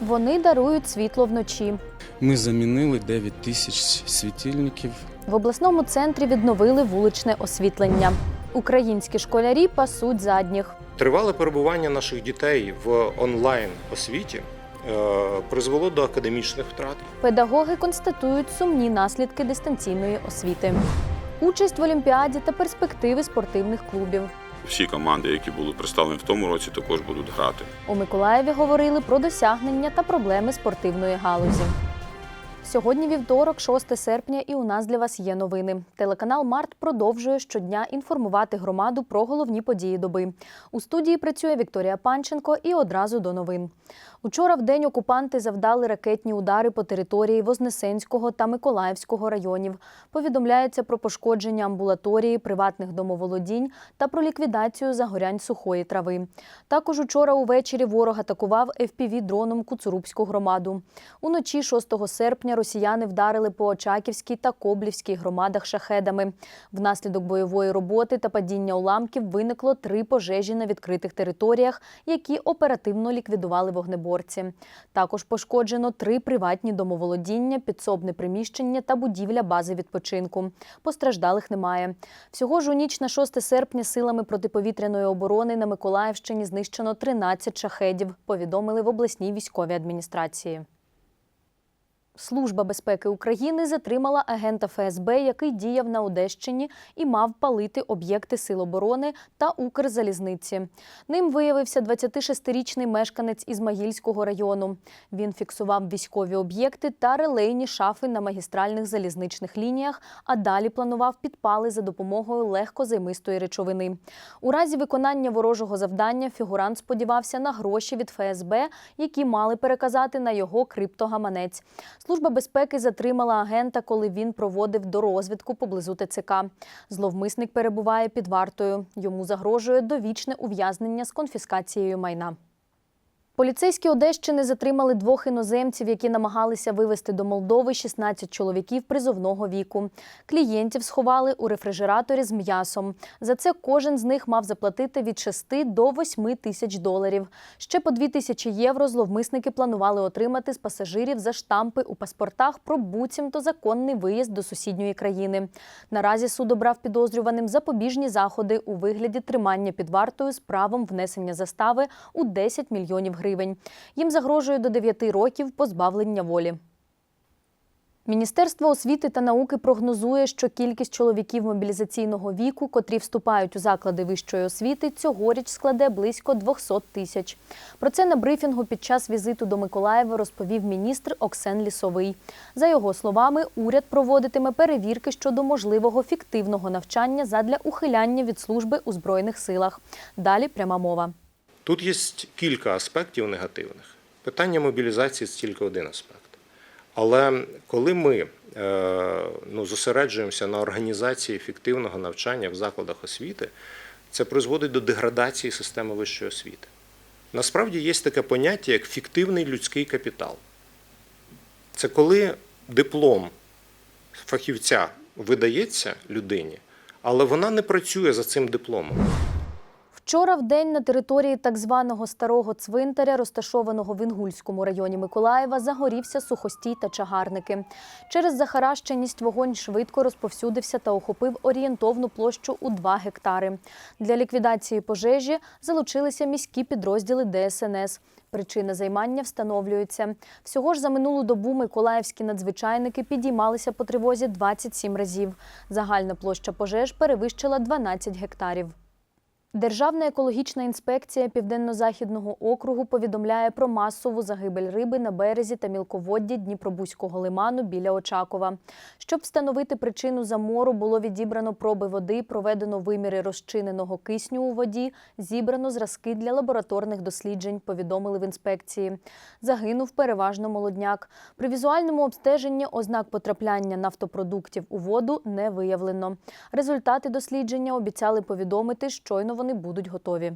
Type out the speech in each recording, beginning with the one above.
Вони дарують світло вночі. Ми замінили 9 тисяч світильників. В обласному центрі відновили вуличне освітлення. Українські школярі пасуть задніх. Тривале перебування наших дітей в онлайн освіті е, призвело до академічних втрат. Педагоги констатують сумні наслідки дистанційної освіти. Участь в олімпіаді та перспективи спортивних клубів. Всі команди, які були представлені в тому році, також будуть грати. У Миколаєві говорили про досягнення та проблеми спортивної галузі. Сьогодні вівторок, 6 серпня, і у нас для вас є новини. Телеканал Март продовжує щодня інформувати громаду про головні події доби. У студії працює Вікторія Панченко і одразу до новин. Учора в день окупанти завдали ракетні удари по території Вознесенського та Миколаївського районів. Повідомляється про пошкодження амбулаторії, приватних домоволодінь та про ліквідацію загорянь сухої трави. Також учора увечері ворог атакував FPV-дроном Куцурубську громаду. Уночі 6 серпня росіяни вдарили по Очаківській та Коблівській громадах шахедами. Внаслідок бойової роботи та падіння уламків виникло три пожежі на відкритих територіях, які оперативно ліквідували вогнеборці. Також пошкоджено три приватні домоволодіння, підсобне приміщення та будівля бази відпочинку. Постраждалих немає. Всього ж у ніч на 6 серпня силами протиповітряної оборони на Миколаївщині знищено 13 шахедів, повідомили в обласній військовій адміністрації. Служба безпеки України затримала агента ФСБ, який діяв на Одещині і мав палити об'єкти Сил оборони та Укрзалізниці. Ним виявився 26-річний мешканець Ізмаїльського району. Він фіксував військові об'єкти та релейні шафи на магістральних залізничних лініях, а далі планував підпали за допомогою легкозаймистої речовини. У разі виконання ворожого завдання фігурант сподівався на гроші від ФСБ, які мали переказати на його криптогаманець. Служба безпеки затримала агента, коли він проводив дорозвідку поблизу ТЦК. Зловмисник перебуває під вартою. Йому загрожує довічне ув'язнення з конфіскацією майна. Поліцейські Одещини затримали двох іноземців, які намагалися вивезти до Молдови 16 чоловіків призовного віку. Клієнтів сховали у рефрижераторі з м'ясом. За це кожен з них мав заплатити від 6 до 8 тисяч доларів. Ще по 2 тисячі євро зловмисники планували отримати з пасажирів за штампи у паспортах про буцімто законний виїзд до сусідньої країни. Наразі суд обрав підозрюваним запобіжні заходи у вигляді тримання під вартою з правом внесення застави у 10 мільйонів гривень. Їм загрожує до 9 років позбавлення волі. Міністерство освіти та науки прогнозує, що кількість чоловіків мобілізаційного віку, котрі вступають у заклади вищої освіти, цьогоріч складе близько 200 тисяч. Про це на брифінгу під час візиту до Миколаєва розповів міністр Оксен Лісовий. За його словами, уряд проводитиме перевірки щодо можливого фіктивного навчання задля ухиляння від служби у збройних силах. Далі пряма мова. Тут є кілька аспектів негативних. Питання мобілізації це тільки один аспект. Але коли ми е, ну, зосереджуємося на організації ефективного навчання в закладах освіти, це призводить до деградації системи вищої освіти. Насправді є таке поняття, як фіктивний людський капітал. Це коли диплом фахівця видається людині, але вона не працює за цим дипломом. Вчора в день на території так званого старого цвинтаря, розташованого в Інгульському районі Миколаєва, загорівся сухостій та чагарники. Через захаращеність вогонь швидко розповсюдився та охопив орієнтовну площу у 2 гектари. Для ліквідації пожежі залучилися міські підрозділи ДСНС. Причина займання встановлюється. Всього ж за минулу добу миколаївські надзвичайники підіймалися по тривозі 27 разів. Загальна площа пожеж перевищила 12 гектарів. Державна екологічна інспекція Південно-Західного округу повідомляє про масову загибель риби на березі та мілководді Дніпробузького лиману біля Очакова. Щоб встановити причину замору, було відібрано проби води, проведено виміри розчиненого кисню у воді, зібрано зразки для лабораторних досліджень, повідомили в інспекції. Загинув переважно молодняк. При візуальному обстеженні ознак потрапляння нафтопродуктів у воду не виявлено. Результати дослідження обіцяли повідомити, щойно вони будуть готові.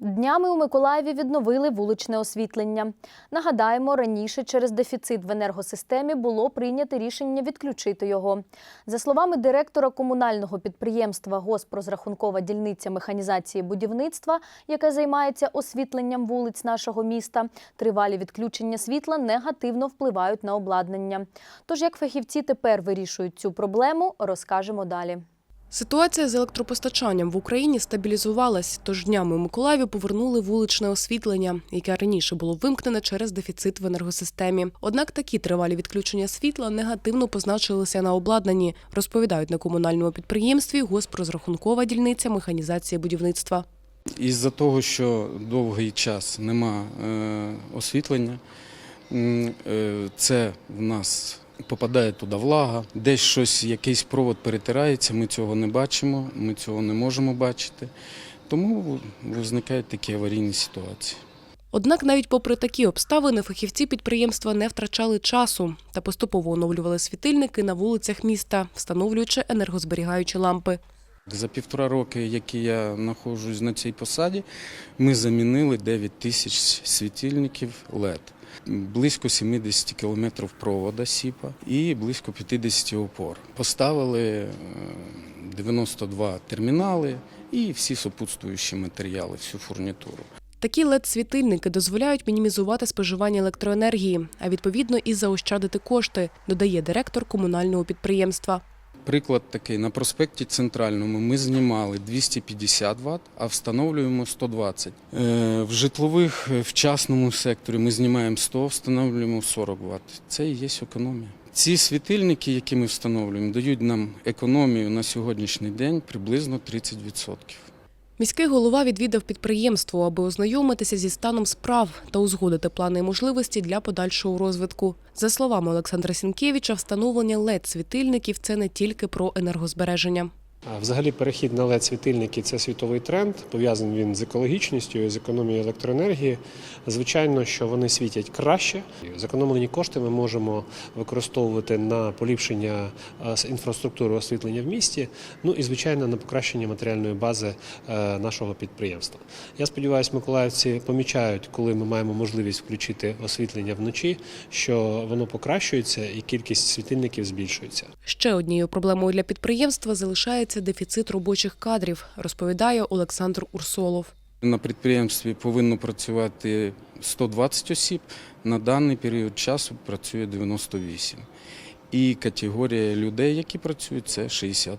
Днями у Миколаєві відновили вуличне освітлення. Нагадаємо, раніше через дефіцит в енергосистемі було прийнято рішення відключити його. За словами директора комунального підприємства Госпрозрахункова дільниця механізації будівництва, яке займається освітленням вулиць нашого міста, тривалі відключення світла негативно впливають на обладнання. Тож як фахівці тепер вирішують цю проблему, розкажемо далі. Ситуація з електропостачанням в Україні стабілізувалась, тож днями у Миколаєві повернули вуличне освітлення, яке раніше було вимкнене через дефіцит в енергосистемі. Однак такі тривалі відключення світла негативно позначилися на обладнанні, розповідають на комунальному підприємстві Госпрозрахункова дільниця механізації будівництва. Із-за того, що довгий час нема е, освітлення, е, це в нас попадає туди влага, десь щось, якийсь провод перетирається, ми цього не бачимо, ми цього не можемо бачити. Тому виникають такі аварійні ситуації. Однак, навіть попри такі обставини, фахівці підприємства не втрачали часу та поступово оновлювали світильники на вулицях міста, встановлюючи енергозберігаючі лампи. За півтора роки, які я знаходжусь на цій посаді, ми замінили 9 тисяч світильників LED. Близько 70 кілометрів провода СІПа і близько 50 опор. Поставили е, 92 термінали і всі супутствуючі матеріали, всю фурнітуру. Такі LED-світильники дозволяють мінімізувати споживання електроенергії, а відповідно і заощадити кошти, додає директор комунального підприємства. Приклад такий на проспекті Центральному ми знімали 250 Вт, а встановлюємо 120. Е, В житлових е, в частному секторі ми знімаємо 100, встановлюємо 40 Вт. Це і є економія. Ці світильники, які ми встановлюємо, дають нам економію на сьогоднішній день приблизно 30%. Міський голова відвідав підприємство, аби ознайомитися зі станом справ та узгодити плани і можливості для подальшого розвитку. За словами Олександра Сінкевича, встановлення LED-світильників – це не тільки про енергозбереження. Взагалі, перехід на led світильники це світовий тренд. Пов'язаний він з екологічністю і з економією електроенергії. Звичайно, що вони світять краще. Зекономлені кошти ми можемо використовувати на поліпшення інфраструктури освітлення в місті. Ну і звичайно на покращення матеріальної бази е, нашого підприємства. Я сподіваюся, миколаївці помічають, коли ми маємо можливість включити освітлення вночі, що воно покращується і кількість світильників збільшується. Ще однією проблемою для підприємства залишається дефіцит робочих кадрів, розповідає Олександр Урсолов. На підприємстві повинно працювати 120 осіб. На даний період часу працює 98. І категорія людей, які працюють, це 60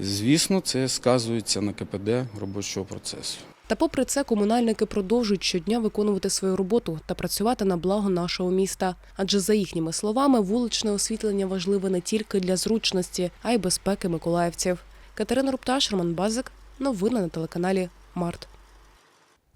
Звісно, це сказується на КПД робочого процесу. Та попри це, комунальники продовжують щодня виконувати свою роботу та працювати на благо нашого міста. Адже за їхніми словами, вуличне освітлення важливе не тільки для зручності, а й безпеки миколаївців. Катерина Рупташ, Роман Базик. Новини на телеканалі Март.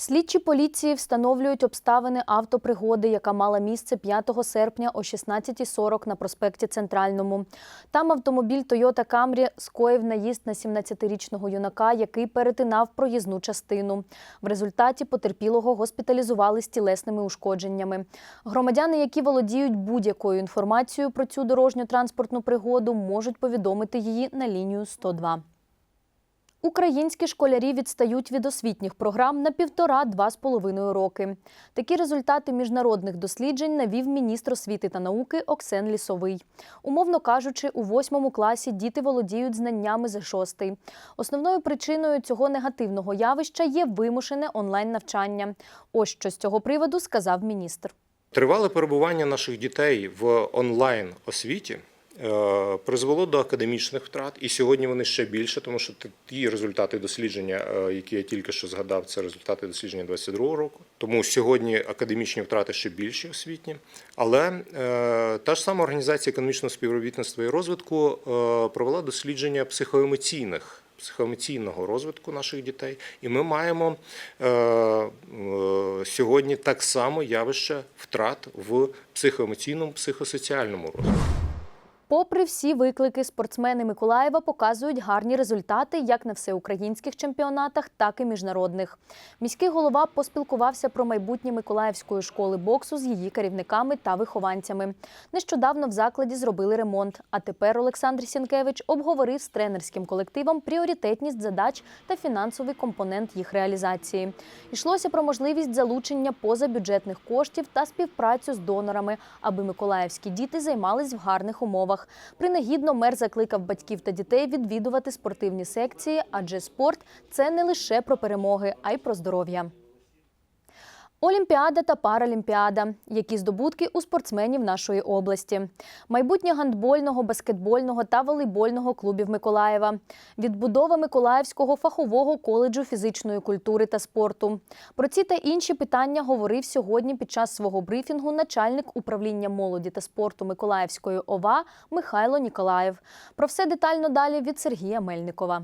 Слідчі поліції встановлюють обставини автопригоди, яка мала місце 5 серпня о 16.40 на проспекті Центральному. Там автомобіль Toyota Camry скоїв наїзд на 17-річного юнака, який перетинав проїзну частину. В результаті потерпілого госпіталізували з тілесними ушкодженнями. Громадяни, які володіють будь-якою інформацією про цю дорожню транспортну пригоду, можуть повідомити її на лінію 102. Українські школярі відстають від освітніх програм на півтора-два з половиною роки. Такі результати міжнародних досліджень навів міністр освіти та науки Оксен Лісовий. Умовно кажучи, у восьмому класі діти володіють знаннями за шостий. Основною причиною цього негативного явища є вимушене онлайн-навчання. Ось що з цього приводу сказав міністр. Тривале перебування наших дітей в онлайн освіті призвело до академічних втрат, і сьогодні вони ще більше, тому що ті результати дослідження, е, які я тільки що згадав, це результати дослідження 22 року. Тому сьогодні академічні втрати ще більші освітні. Але е, та ж сама організація економічного співробітництва і розвитку е, провела дослідження психоемоційних. Психоемоційного розвитку наших дітей, і ми маємо е, е, сьогодні так само явище втрат в психоемоційному, психосоціальному розвитку. Попри всі виклики, спортсмени Миколаєва показують гарні результати як на всеукраїнських чемпіонатах, так і міжнародних. Міський голова поспілкувався про майбутнє Миколаївської школи боксу з її керівниками та вихованцями. Нещодавно в закладі зробили ремонт. А тепер Олександр Сінкевич обговорив з тренерським колективом пріоритетність задач та фінансовий компонент їх реалізації. Йшлося про можливість залучення позабюджетних коштів та співпрацю з донорами, аби миколаївські діти займались в гарних умовах. Принагідно мер закликав батьків та дітей відвідувати спортивні секції, адже спорт це не лише про перемоги, а й про здоров'я. Олімпіада та Паралімпіада. Які здобутки у спортсменів нашої області? Майбутнє гандбольного, баскетбольного та волейбольного клубів Миколаєва. Відбудова Миколаївського фахового коледжу фізичної культури та спорту. Про ці та інші питання говорив сьогодні під час свого брифінгу начальник управління молоді та спорту Миколаївської ОВА Михайло Ніколаєв. Про все детально далі від Сергія Мельникова.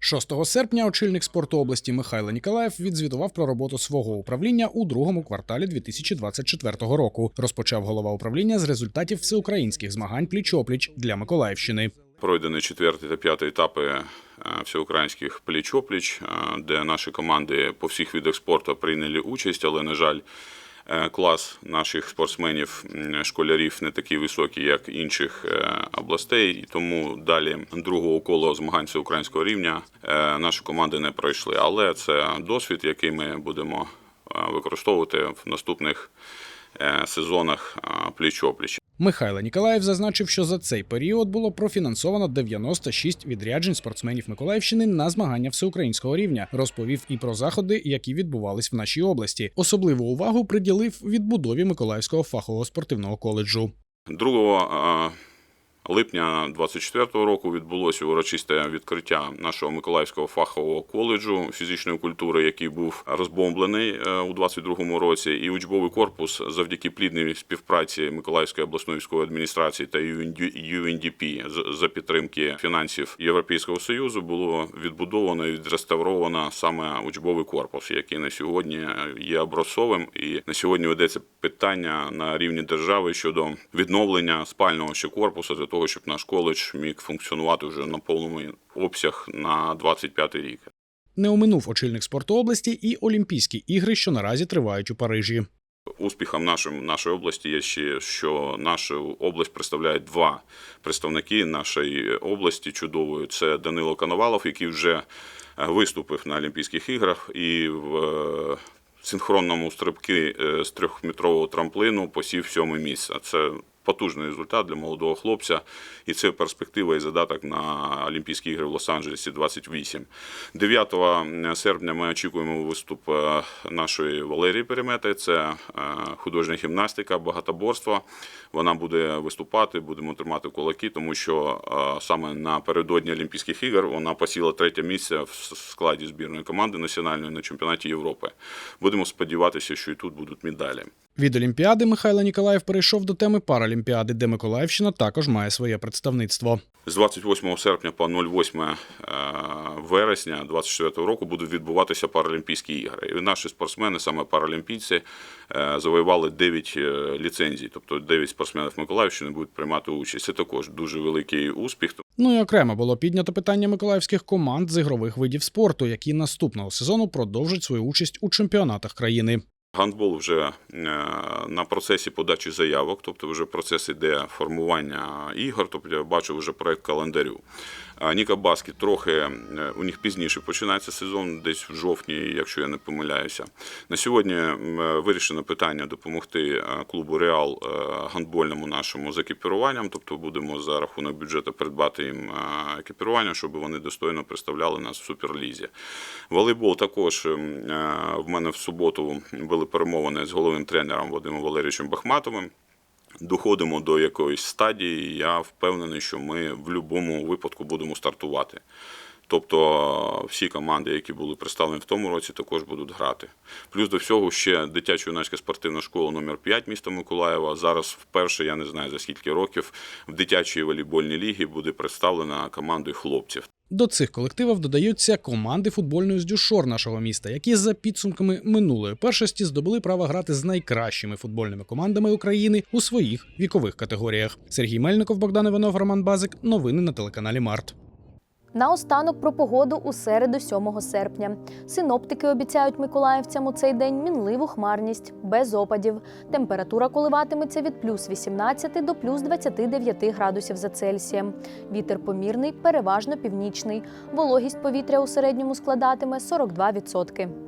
6 серпня очільник спорту області Михайло Ніколаєв відзвітував про роботу свого управління у другому кварталі 2024 року. Розпочав голова управління з результатів всеукраїнських змагань пліч-опліч для Миколаївщини. Пройдені четвертий та п'ятий етапи е, всеукраїнських пліч-опліч, е, де наші команди по всіх видах спорту прийняли участь, але, на жаль, клас наших спортсменів, школярів не такий високий, як інших е, областей, і тому далі другого кола змагань всеукраїнського рівня е, наші команди не пройшли. Але це досвід, який ми будемо е, використовувати в наступних е, сезонах е, пліч-опліч. Михайло Ніколаєв зазначив, що за цей період було профінансовано 96 відряджень спортсменів Миколаївщини на змагання всеукраїнського рівня. Розповів і про заходи, які відбувались в нашій області. Особливу увагу приділив відбудові Миколаївського фахового спортивного коледжу. 2 липня 24 року відбулося урочисте відкриття нашого Миколаївського фахового коледжу фізичної культури, який був розбомблений е, у 22 році. І учбовий корпус завдяки плідній співпраці Миколаївської обласної військової адміністрації та з- за підтримки фінансів Європейського союзу було відбудовано і відреставровано саме учбовий корпус, який на сьогодні є образцовим. І на сьогодні ведеться питання на рівні держави щодо відновлення спального ще корпусу для того, щоб наш коледж міг функціонувати вже на повному обсяг на 25-й рік. Не оминув очільник спорту області і Олімпійські ігри, що наразі тривають у Парижі. Успіхом нашим, нашої області є ще, що нашу область представляють два представники нашої області чудової. Це Данило Коновалов, який вже е, виступив на Олімпійських іграх і в е, синхронному стрибки е, з трьохметрового трамплину посів сьоме місце. Це потужний результат для молодого хлопця, і це перспектива і задаток на Олімпійські ігри в Лос-Анджелесі 28. 9 серпня ми очікуємо виступ е, нашої Валерії Перемети. Це е, художня гімнастика, багатоборство. Вона буде виступати, будемо тримати кулаки, тому що е, саме напередодні Олімпійських ігор вона посіла третє місце в складі збірної команди національної на чемпіонаті Європи. Будемо сподіватися, що і тут будуть медалі. Від Олімпіади Михайло Ніколаєв перейшов до теми Паралімпіади, де Миколаївщина також має своє представництво. З 28 серпня по 08 е, вересня 2024 року будуть відбуватися Паралімпійські ігри. І наші спортсмени, саме паралімпійці, е, завоювали 9 е, ліцензій, тобто 9 спортсменів Миколаївщини будуть приймати участь. Це також дуже великий успіх. Ну і окремо було піднято питання миколаївських команд з ігрових видів спорту, які наступного сезону продовжать свою участь у чемпіонатах країни. Гандбол вже е, на процесі подачі заявок, тобто вже процес іде формування ігор. Тобто я бачу вже проект календарю. Ніка Баскет трохи е, у них пізніше починається сезон, десь в жовтні, якщо я не помиляюся. На сьогодні е, вирішено питання допомогти е, клубу Реал гандбольному нашому з екіпіруванням. Тобто будемо за рахунок бюджету придбати їм екіпірування, щоб вони достойно представляли нас в суперлізі. Волейбол також в мене в суботу були перемовини з головним тренером Вадимом Валерійовичем Бахматовим. Доходимо до якоїсь стадії, я впевнений, що ми в будь-якому випадку будемо стартувати. Тобто всі команди, які були представлені в тому році, також будуть грати. Плюс до всього ще дитячо-юнацька спортивна школа номер 5 міста Миколаєва. Зараз вперше, я не знаю за скільки років, в дитячій волейбольній лігі буде представлена командою хлопців. До цих колективів додаються команди футбольної з дюшор нашого міста, які за підсумками минулої першості здобули право грати з найкращими футбольними командами України у своїх вікових категоріях. Сергій Мельников, Богдан Іванов, Роман Базик. Новини на телеканалі Март. Наостанок про погоду у середу 7 серпня. Синоптики обіцяють миколаївцям у цей день мінливу хмарність, без опадів. Температура коливатиметься від плюс 18 до плюс 29 градусів за Цельсієм. Вітер помірний, переважно північний. Вологість повітря у середньому складатиме 42%.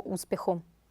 успіху.